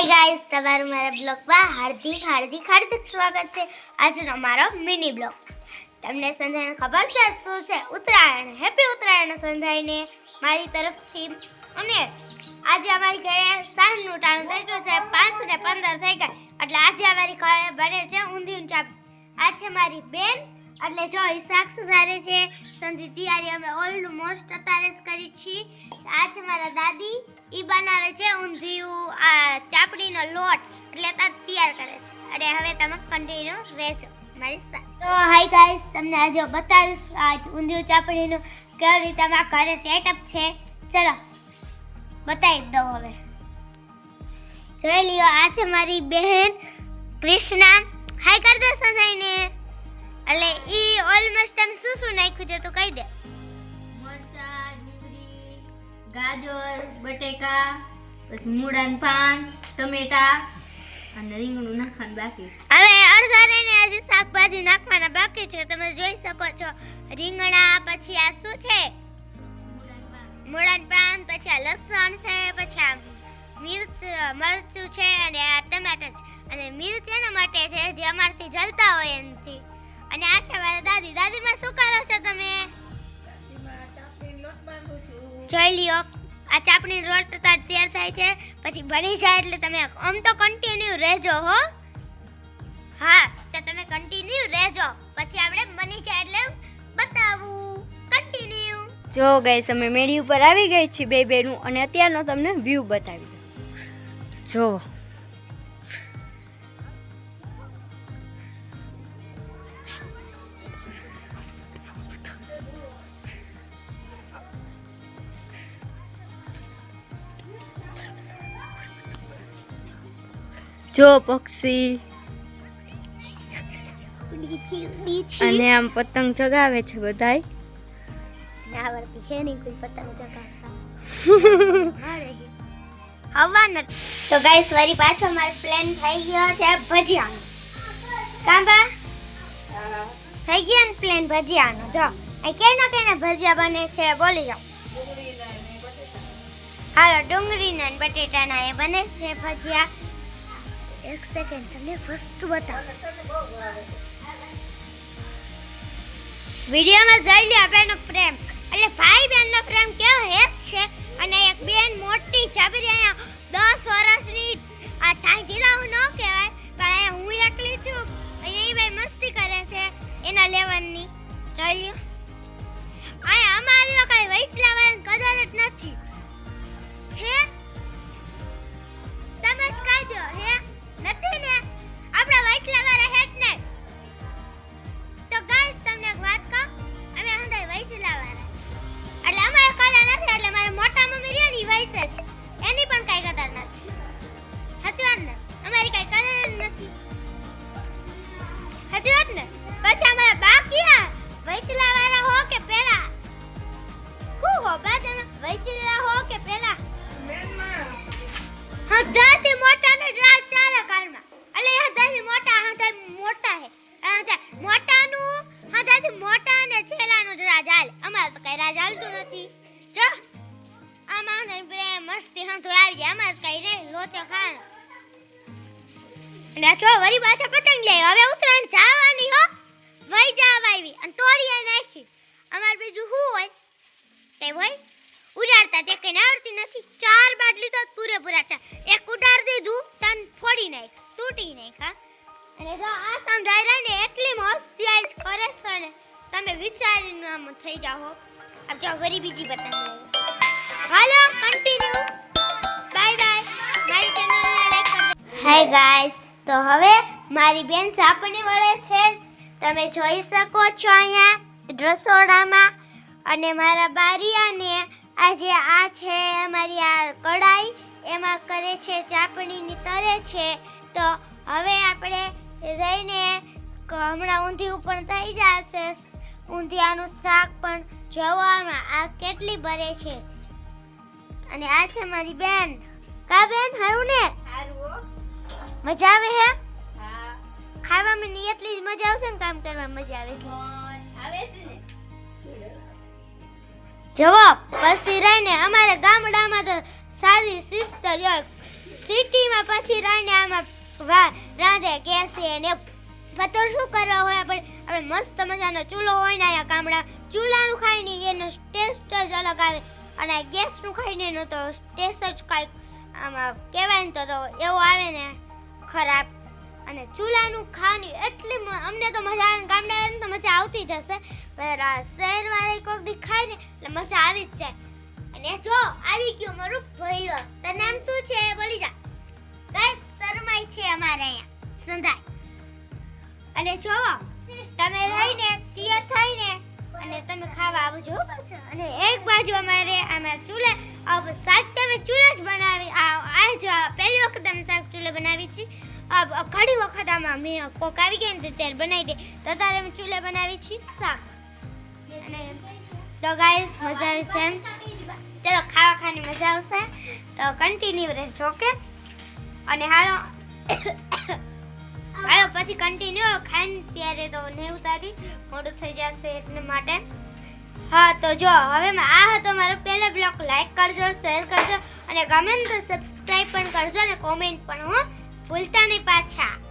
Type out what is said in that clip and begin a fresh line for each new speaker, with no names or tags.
Hi guys તમારું મારા બ્લોગમાં હાર્દિક હાર્દિક હાર્દિક સ્વાગત છે. આજનો મારો મિની બ્લોગ. તમને સંધાઈને ખબર છે શું છે? ઉત્તરાયણ. હેપી ઉત્તરાયણ સંધાઈને મારી તરફથી. અને આજે અમારી ઘરે સાંજનું ટાણું થઈ ગયું છે. પાંચ ને પંદર થઈ ગયા. એટલે આજે અમારી ઘરે બને છે ઊંધી ઊંચા આ છે મારી બેન. એટલે જો એ શાક સુધારે છે, સંધી તૈયારી અમે ઓલમોસ્ટ અત્યારે જ કરી છીએ આ છે મારા દાદી. એ બનાવે છે ઊંધિયું, આ ચાપડીનો લોટ, એટલે તાર તૈયાર કરે છે. અને હવે તમે કન્ટિન્યુ રહેજો, મારી સાથે. તો હાય ગાઈસ તમને આજે બતાવીશ આજ ઊંધિયું, ચાપડીનું કેવી રીતે અમારા ઘરે સેટઅપ છે. ચલો, બતાવી દઉં હવે. જોઈ લ્યો, આ છે મારી બહેન કૃષ્ણા હાય કરી દે સંધાઈને એટલે ઈ ઓલમોસ્ટ તમે શું શું નાખ્યું છે તો કહી દે.
મરચા ડુંગળી ગાજર બટેકા પછી મૂળાનું પાન ટમેટા અને રીંગણું નાખવાનું બાકી.
હવે અડધા રહીને હજી શાકભાજી નાખવાના બાકી છે. તમે જોઈ શકો છો રીંગણા પછી આ શું છે?
મૂળાનું પાન
પછી આ લસણ છે પછી આ મિર્ચ મરચું છે અને આ ટમેટર છે. અને મિર્ચ એના માટે છે જે અમારથી જલતા હોય એનાથી. અને આ છે મારા દાદી. દાદીમાં શું કરો છો તમે? જોઈ લ્યો. આ ચાપણી રોટ તૈયાર થાય છે. પછી બની જાય એટલે તમે આમ તો કન્ટિન્યુ રહેજો હો. હા તો તમે કન્ટિન્યુ રહેજો. પછી આપણે બની જાય એટલે બતાવું. કન્ટિન્યુ
જો ગઈ અમે મેળી ઉપર આવી ગઈ છીએ બે બેનું અને અત્યારનો તમને વ્યૂ બતાવી દઉં. જો જો પક્ષી. અને આમ પતંગ ચગાવે છે બધાય.
આવડતી છે નહીં કોઈ પતંગ ચગાવતા. હવા નથી તો ગાઈસ વરી પાછો મારો પ્લાન થઈ ગયો છે ભજીયાનો. કાંબા? થઈ ગયો ને પ્લાન ભજીયાનો. જો આ કેના કેના ભજીયા બને છે બોલી જાઓ. હાલો ડુંગળીના ને બટેટાના એ બને છે ભજીયા. એક સેકન્ડ તમને વસ્તુ બતાવો વિડીયોમાં જોઈ લે બેનો પ્રેમ. એટલે ભાઈ બહેનનો પ્રેમ કેવો હેત છે? અને એક બેન મોટી છબરી અહીંયા દસ વર્ષની જો વરી પાછા પતંગ લે હવે ઉત્તરાયણ જવાની, હો. વઈ જવા આવી. અને તોડીએ નાખી. અમાર બીજું શું હોય? તે હોય. ઉડાડતા તે કઈ આવડતી નથી. ચાર બાટલી તો પૂરેપૂરા છે. એક ઉડાડ દીધું, તન ફોડી નાખ, તૂટી નાખા અને જો આ સમજાય ને, એટલી મસ્તી આજ કરે છે ને. તમે વિચારીને આમ થઈ જાઓ આ જો વરી બીજી પતંગ હાલો કન્ટિન્યુ હાય ગાઈસ તો હવે મારી બેન ચાપણી વળે છે. તમે જોઈ શકો છો અહીંયા રસોડામાં. અને મારા બારિયાને આજે આ છે મારી આ કડાઈ એમાં કરે છે ચાપણીની તરે છે. તો હવે આપણે રહીને હમણાં ઊંધિયું પણ થઈ જશે. ઊંધિયાનું શાક પણ જોવામાં આ કેટલી ભરે છે. અને આ છે મારી બેન. કા બેન, હારું ને? મજા આવે હે? ખાવામાં ની એટલી જ મજા આવશે ને કામ કરવામાં મજા આવે છે.
આવે છે ને?
જવાબ પછી રહીને અમારે ગામડામાં તો સારી સિસ્ટર સિટીમાં પછી રહીને આમાં રાંધે કેસે ને પતો શું કરવા હોય આપણે? આપણે મસ્ત મજાનો ચૂલો હોય ને અહીંયા ગામડા. ચૂલાનું ખાઈને એનો ટેસ્ટ જ અલગ આવે. અને ગેસનું ખાઈને એનો તો ટેસ્ટ જ કાંઈક આમાં કહેવાય ને તો તો એવો આવે ને. ખરાબ. અને ચૂલાનું ખાની એટલી અમને તો મજા આવે ગામડા તો મજા આવતી જ હશે. પણ શહેરવાળા કોઈક દી ખાય ને, એટલે મજા આવી જ જાય. અને જો, આવી ગયો મારું ભૈલો તાર નામ શું છે? બોલી જા. ગાઈસ શરમાઈ છે અમારે અહીંયા? સંધાય અને જોવો તમે રહીને, તૈયાર થઈને, અને તમે ખાવા આવજો. અને એક બાજુ અમારે આમાં ચૂલે અબ શાક બનાવી છે. ઘણી વખત આમાં મેં કોક આવી ગયા ને ત્યારે બનાવી દે. તો તારે અમે ચૂલે બનાવી છીએ શાક. અને તો ગાઈસ મજા આવશે એમ. ચલો, ખાવા ખાવાની મજા આવશે. તો કન્ટિન્યુ રહેજો ઓકે અને હાલો. હાલો, પછી કન્ટિન્યુ ખાઈને ત્યારે તો નહીં ઉતારી મોડું થઈ જશે એટલે માટે. હા, તો જો, હવે આ હતો મારો પહેલો બ્લોગ લાઈક કરજો શેર કરજો. અને ગમે તો સબસ્ક્રાઈબ પણ કરજો અને કોમેન્ટ પણ હો. ભૂલતા નહીં પાછા.